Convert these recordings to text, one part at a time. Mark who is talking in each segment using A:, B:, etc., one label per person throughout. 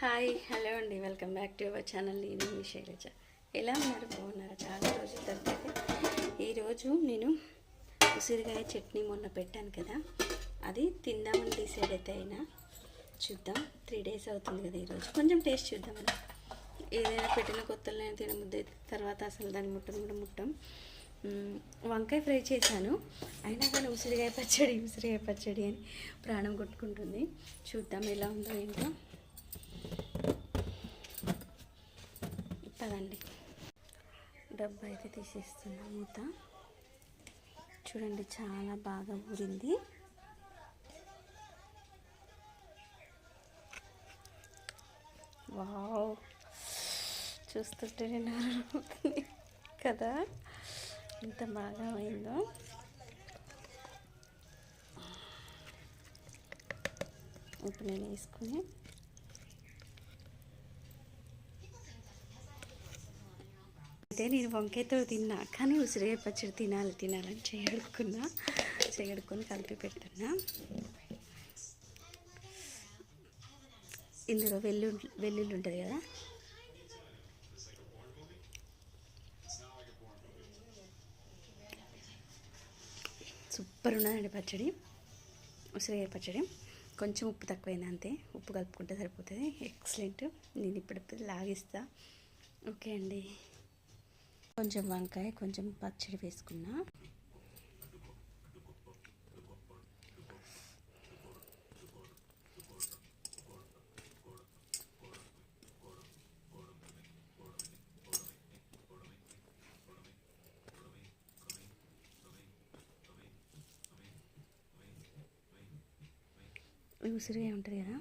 A: Hi hello అండి. Welcome back to our channel. నేను మీ శైలజ. ఎలా ఉన్నారు? బాగున్నారా? చాలా రోజుల తర్వాత ఈరోజు నేను ఉసిరికాయ చట్నీ మొన్న పెట్టాను కదా. అది తిందామని డిసైడ్ అయితే అయినా చూద్దాం. త్రీ డేస్ అవుతుంది కదా ఈరోజు కొంచెం టేస్ట్ చూద్దామని. ఏదైనా పెట్టిన కొత్తలో నేను తినముద్ద తర్వాత అసలు దాన్ని ముట్టం కూడా ముట్టం. వంకాయ ఫ్రై చేశాను. అయినా కానీ ఉసిరికాయ పచ్చడి ఉసిరికాయ పచ్చడి అని ప్రాణం కొట్టుకుంటుంది. చూద్దాం ఎలా ఉందో ఏంటో. పదండి. డబ్బు అయితే తీసేస్తున్నా మూత. చూడండి చాలా బాగా ఊరింది. వావ్. చూస్తుంటే నేను కదా? ఎంత బాగా అయిందో? ఇప్పుడు నేను వేసుకుని అయితే నేను వంకాయతో తిన్నా కానీ ఉసిరికాయ పచ్చడి తినాలి తినాలని చేయడుకున్నా చేయడుకొని కలిపి పెట్టున్నా ఇందులో వెల్లు వెల్లుల్లి ఉంటుంది కదా? సూపర్ ఉన్నదండి పచ్చడి. ఉసిరికాయ పచ్చడి. కొంచెం ఉప్పు తక్కువైంది అంతే. ఉప్పు కలుపుకుంటే సరిపోతుంది. ఎక్సలెంట్ నేను ఇప్పుడు లాగిస్తా. ఓకే అండి. కొంచెం వంకాయ కొంచెం పచ్చడి వేసుకున్నా. ఉసిరిగా ఉంటుంది కదా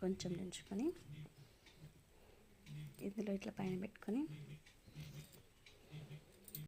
A: కొంచెం దించుకొని ఇందులో ఇట్లా పైన పెట్టుకొని